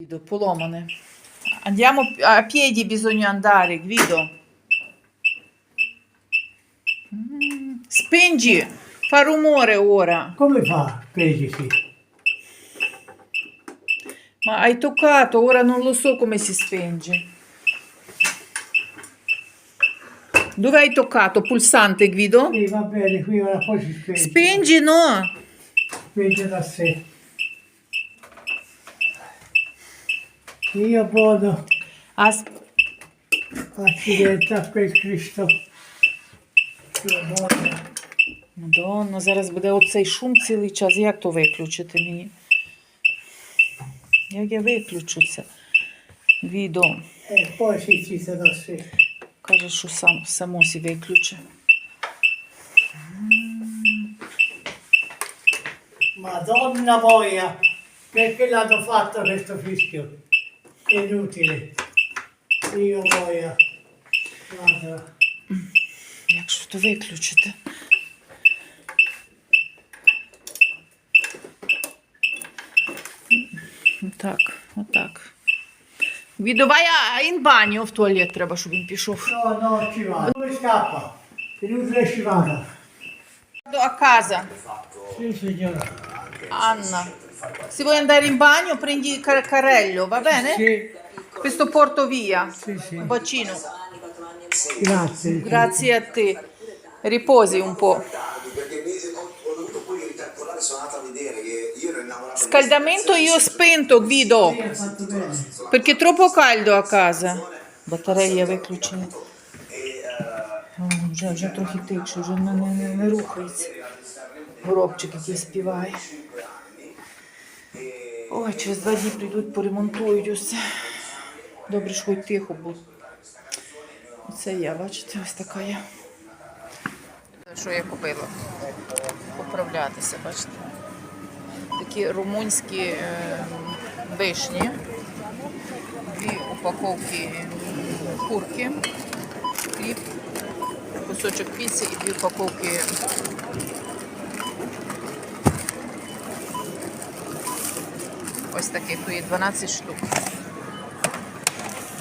Guido, polomane. Andiamo a piedi, bisogna andare, Guido. Mm, Spingi, fa rumore ora. Come fa? Crediti. Ma hai toccato, ora non lo so come si spenge. Dove hai toccato? Pulsante, Guido? Sì, va bene, qui ora poi si spenge. Spingi, no. Spenge da sé. Io accidenta per Cristo. Io vado. Madonna, зараз буде оцей шум цілий час. Як то виключити мені? Як я виключу це? Відео. E. Каже, що сам само сі виключи. Madonna boia, perché l'hanno fatto questo fischio? Inutile. Io boia. Guarda. Як ж то виключити? Отак, отак. Vai a- in bagno, в туалет треба, щоб він пішов. No, no, ci vado. Dove scappa? Inutile ci vada. A casa. Sì, signora. Anna, se vuoi andare in bagno prendi il car- carrello, va bene? Sì, Questo porto via. sì, sì. Un bacino. Grazie. Grazie a te. Riposi un po'. perché mi- ho, ho dovuto poi ricalcolare, sono andato a vedere che io ero innamorato Scaldamento io ho spento, Guido, Sì, hai fatto bene. perché è troppo caldo a casa. Батарея виключена. О, вже, вже трохи тикше, вже не, не, не, не рухається. Горобчик який співає. Ой, через два дні прийдуть, поремонтують усе. Добре, що хоч тихо було. Оце я, бачите, ось така я. Що я купила? Поправлятися, бачите. Такі румунські е, вишні. Дві упаковки курки, хліб, кусочок піци і дві упаковки ось таких, то є 12 штук.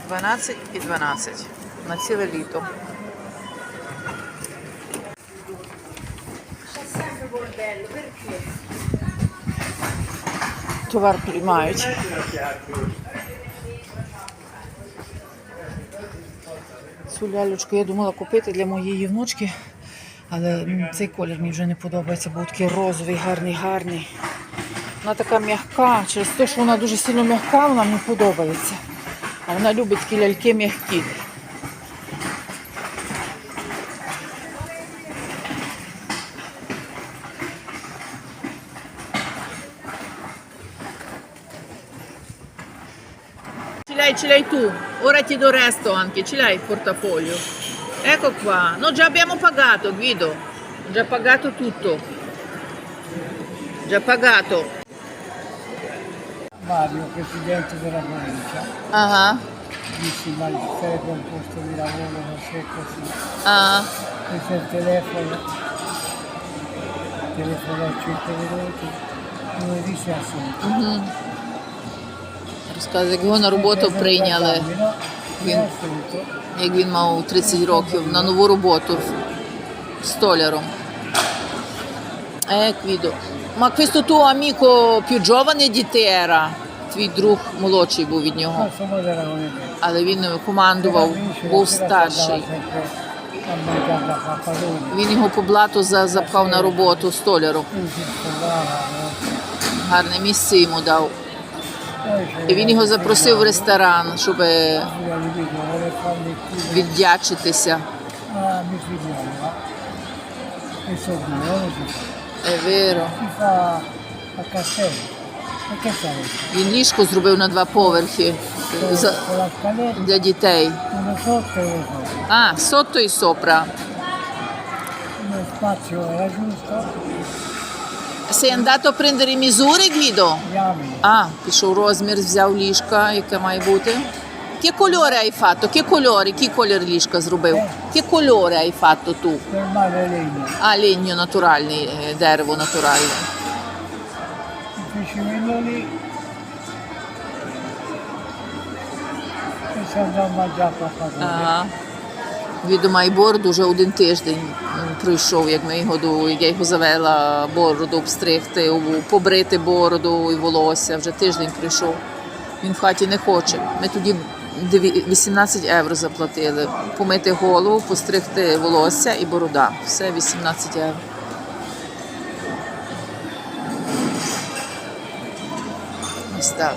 12 і 12 на ціле літо. Товар приймають. Цю лялечку я думала купити для моєї внучки, але цей колір мені вже не подобається, бо такий розовий, гарний, гарний. Вона така м'яка, через те, що вона дуже сильно м'яка, вона мені подобається. А вона любить такі ляльки м'які. Ce l'hai, ce l'hai tu. Ora ti do il resto anche. Ce l'hai il portafoglio? Ecco qua. No, già abbiamo pagato, Guido. Ho già pagato tutto. Già pagato. Mario, presidente della provincia, Ah, dissi ma sarebbe un posto di lavoro non c'è così. ah. Questo è il telefono, telefono a 5 minuti, non dice assunto. Розказує, як його на роботу прийняли, assunto. як він мав 30 років на нову роботу столяром. Eh, Guido. Ma questo tuo amico più giovane di te era? Твій друг молодший був від нього. Me. Але він командував, був старший. Він його по блату запхав на роботу scordava, no? Гарне місце йому дав. І він його запросив в ресторан, щоб qui. віддячитися. Ah. E. È vero. Si fa a castello. E che sarebbe? Він ліжко зробив на два поверхи за- Con la scaletta, для дітей. uno sotto e uno sopra. А, сотто і сопра. Lo spazio era giusto, Sei andato a prendere misure, Guido? diamine. А, пішов розмір, взяв ліжка, яке має бути. Che colore hai fatto? Che colore? Який колір ліжка зробив? Che colore hai fatto tu? Per male legno. А, legno натуральний, е, дерево натуральне. Quello lì Це вдома запаха. Ага. Віду має бороду вже один тиждень пройшов, як ми його до я його завела бороду обстригти, побрити бороду і волосся. Вже тиждень пройшов. Він в хаті не хоче. Ми тоді 18 євро заплатили. Помити голову, постригти волосся і борода. Все 18 євро. Ось так.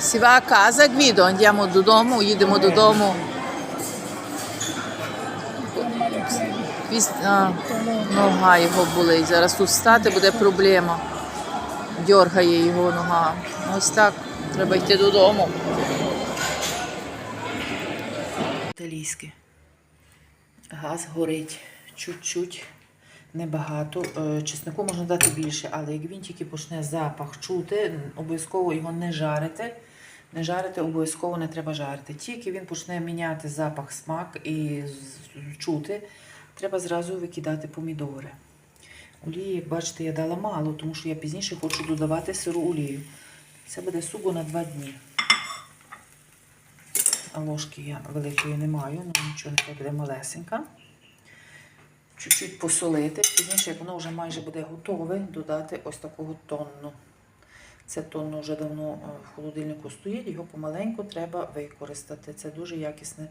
Si va a casa, додому, їдемо додому. А, Нога його болить. Зараз тут стати буде проблема. Дьоргає його нога. Ось так. Треба йти додому. Італійське. Газ горить чуть-чуть, небагато. Е, Чеснику можна дати більше, але як він тільки почне запах чути, обов'язково його не жарити. Не жарити, обов'язково не треба жарити. Тільки він почне міняти запах, смак і чути, треба зразу викидати помідори. Олії, як бачите, я дала мало, тому що я пізніше хочу додавати сиру олію. Це буде суго на два дні. Ложки я великої не маю, ну нічого не буде малесенька. Чуть-чуть посолити. Пізніше, як воно вже майже буде готове, додати ось такого тонну. Це тонну вже давно е, в холодильнику стоїть, його помаленьку треба використати. Це дуже якісне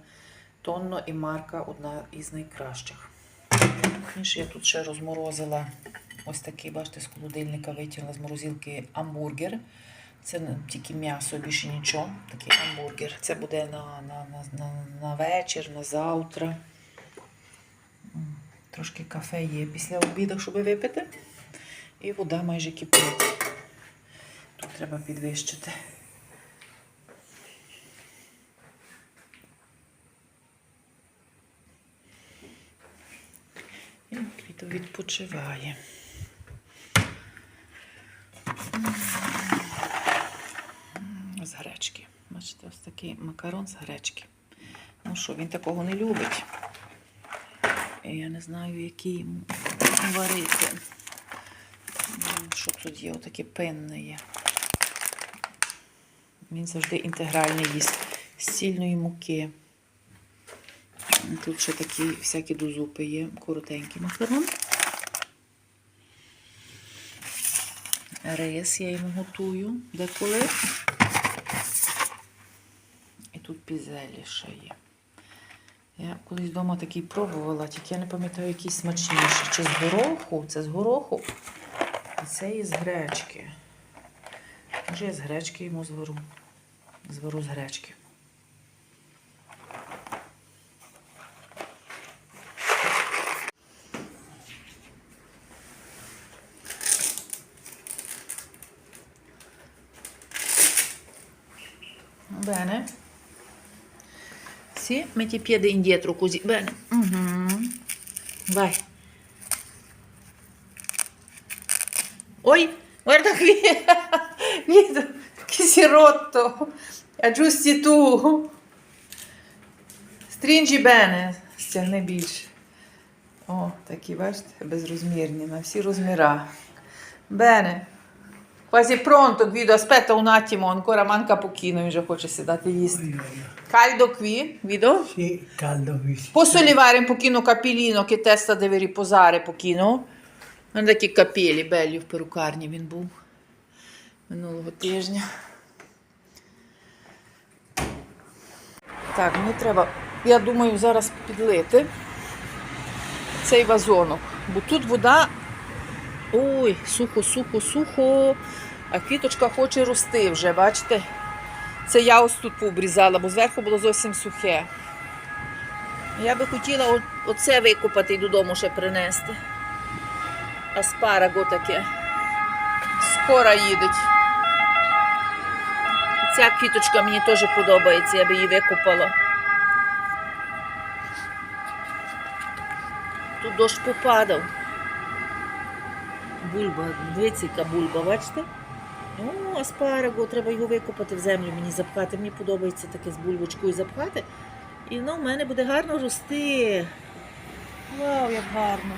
тонно і марка одна із найкращих. Пізніше я тут ще розморозила ось такий, бачите, з холодильника витягла з морозилки амбургер. Це тільки м'ясо, більше нічого. Такий амбургер. Це буде на, на, на, на вечір, на завтра. Трошки кафе є після обіду, щоб випити. І вода майже кипить. Тут треба підвищити. І квіто відпочиває. З гречки. Бачите, ось такий макарон з гречки. Ну що, він такого не любить. Я не знаю, який йому варити. Що тут є? Отаке пенне є. Він завжди інтегральний їсть з цільної муки. Тут ще такі всякі до зупи є, коротенький макарон. Рис я йому готую деколи. І тут пізелі ще є. Я колись вдома такий пробувала, тільки я не пам'ятаю, який смачніший. Чи з гороху? Це з гороху, а це із гречки. Може, я з гречки йому зверу. Зверу з гречки. Bene. Sì, metti il piede indietro così. Bene. Mhm. Vai. Oi, guarda qui. Che si è rotto. Aggiusti tu. Stringi bene. Стягни більше. О, такі, бачите, безрозмірні, на всі розміра. Bene. Quasi pronto, Guido. Aspetta un attimo, ancora manca pochino. Він вже хоче сідати їсти. Caldo qui, Guido? Sì, caldo qui. Sì. Posso levare un pochino capilino che testa deve riposare pochino? Guarda che capelli belli в перукарні він був минулого тижня. Так, мені треба, я думаю, зараз підлити цей вазонок, бо тут вода. Ой, сухо, сухо, сухо. А квіточка хоче рости вже, бачите? Це я ось тут пообрізала, бо зверху було зовсім сухе. Я би хотіла оце викопати і додому ще принести. Аспараго таке. Скоро їдуть. Ця квіточка мені теж подобається, я би її викопала. Тут дощ попадав. Бульба, дивіться, яка бульба, бачите? Ну, аспараго, треба його викопати в землю, мені запхати. Мені подобається таке з бульбочкою запхати. І воно в мене буде гарно рости. Вау, як гарно.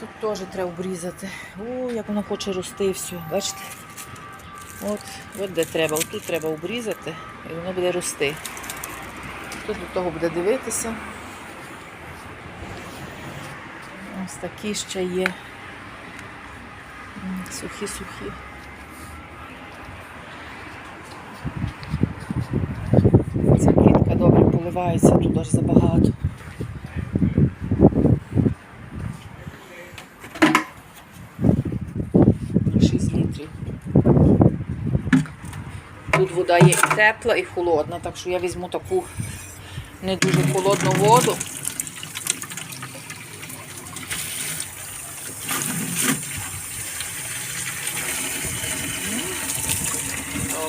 Тут теж треба обрізати. О, як воно хоче рости все. Бачите? От, от де треба. Отут треба обрізати і воно буде рости. Хто до того буде дивитися? Ось такі ще є. Сухі-сухі. Ця квітка добре поливається, тут аж забагато. 6 літрів. Тут вода є і тепла, і холодна, так що я візьму таку не дуже холодну воду.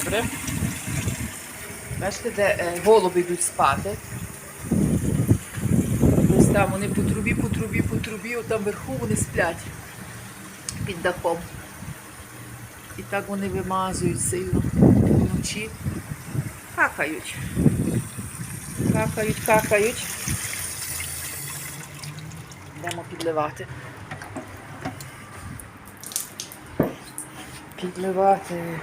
Добре. Бачите, де е, голуби йдуть спати. Ось там вони по трубі, по трубі, по трубі, от там вверху вони сплять під дахом. І так вони вимазують сильно вночі. Какають. Какають, какають. Йдемо підливати. Підливати.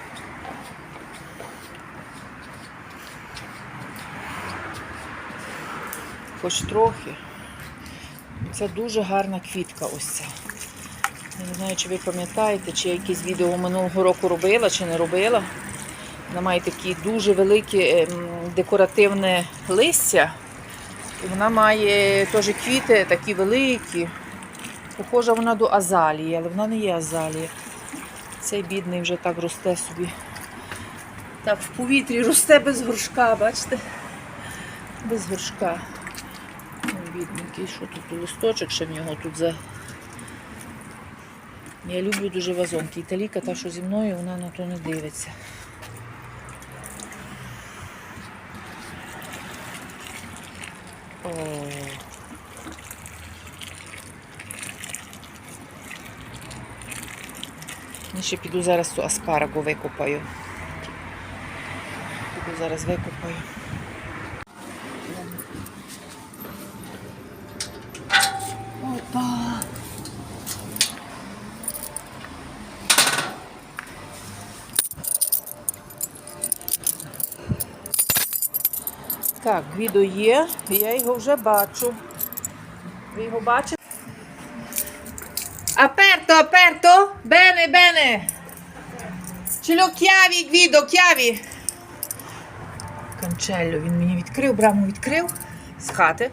Хоч трохи. Це дуже гарна квітка ось ця. Не знаю, чи ви пам'ятаєте, чи я якісь відео минулого року робила, чи не робила. Вона має такі дуже велике ем, декоративне листя. І вона має теж квіти такі великі. Похожа вона до азалії, але вона не є азалія. Цей бідний вже так росте собі. Так, в повітрі росте без горшка, бачите? Без горшка. Бідненький, що тут листочок ще в нього тут за. Я люблю дуже вазонки. Італійка, та, що зі мною, вона на то не дивиться. О. Я ще піду зараз ту аспарагу викопаю. Піду зараз викопаю. Так, відео є, я його вже бачу. Ви його бачите? Aperto! Bene, bene! Ce l'ho chiavi, Guido, chiavi! Канчелло він мені відкрив, браму відкрив з хати.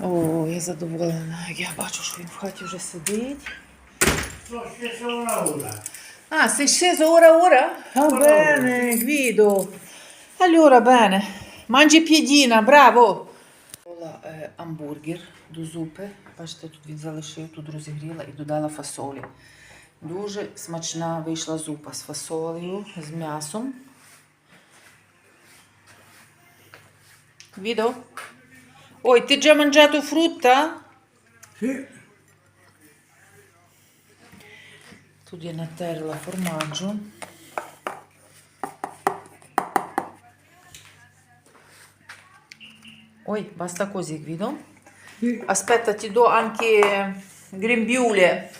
О, я задоволена. Я бачу, що він в хаті вже сидить. Ah, sei sceso ora ora? Ah, bene, Guido. Allora, bene. Mangi piedina, bravo. Е, Амбургер до зупи. Бачите, тут він залишив, тут розігріла і додала фасолі. Дуже смачна вийшла зупа з фасолею, з м'ясом. Відео. Ой, ти già mangiato frutta? Sì. Тут я натерла формаggio. Oi, basta così, Guido. Aspetta, ti do anche гримбюле.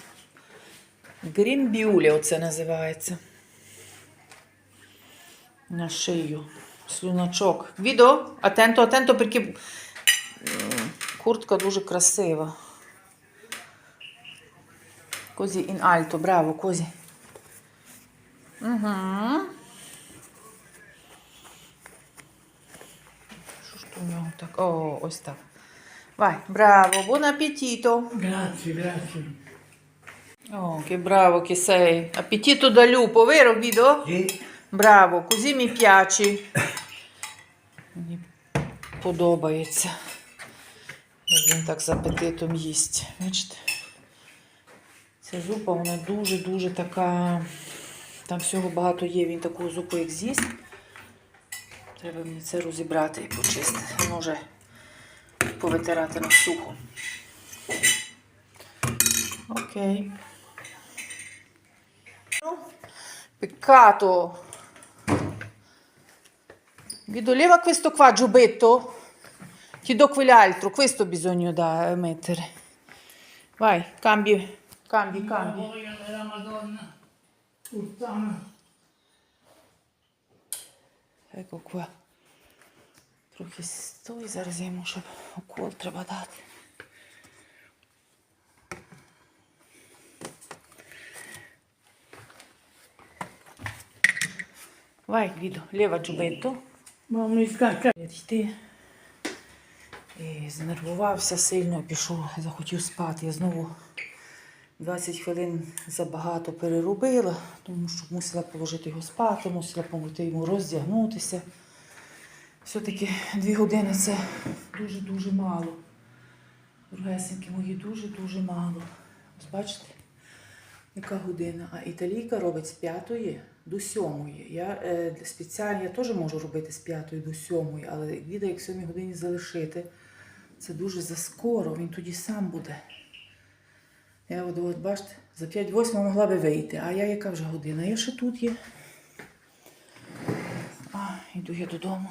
Гримбюле оце називається. На шию. Слюначок. Відео, атенто, атенто, perché куртка дуже красива. Così in alto, bravo, così. Угу. Що ж то в нього так? О, ось так. Vai, bravo, buon appetito. Grazie, grazie. Oh, che bravo che sei. Appetito da lupo, vero Guido? Sì. Браво, così mi piaci. Мені подобається. Як він так з апетитом їсть. Бачите? Ця зупа, вона дуже-дуже така. Там всього багато є. Він таку зупу як з'їсть. Треба мені це розібрати і почистити. Воно вже повитирати на сухо. Окей. Peccato. Guido, leva questo qua, giubbetto. Ti do quell'altro, questo bisogna da mettere. Vai, cambi, cambi, cambi. Della Madonna. Puttana. Ecco qua. Трохи стой, зараз я йому щоб укол треба дати. Vai, Guido, leva. Ma mi scacca. Йти. І знервувався сильно, пішов, захотів спати. Я знову 20 хвилин забагато переробила, тому що мусила положити його спати, мусила допомогти йому роздягнутися. Все-таки дві години це дуже-дуже мало. Дорогесенькі мої, дуже-дуже мало. Ось бачите, яка година. А італійка робить з п'ятої до сьомої. Я е, спеціально я теж можу робити з п'ятої до сьомої, але відео як сьомій годині залишити, це дуже заскоро, він тоді сам буде. Я от, от бачите, за 5-8 могла би вийти, а я яка вже година? Я ще тут є. А, йду я додому.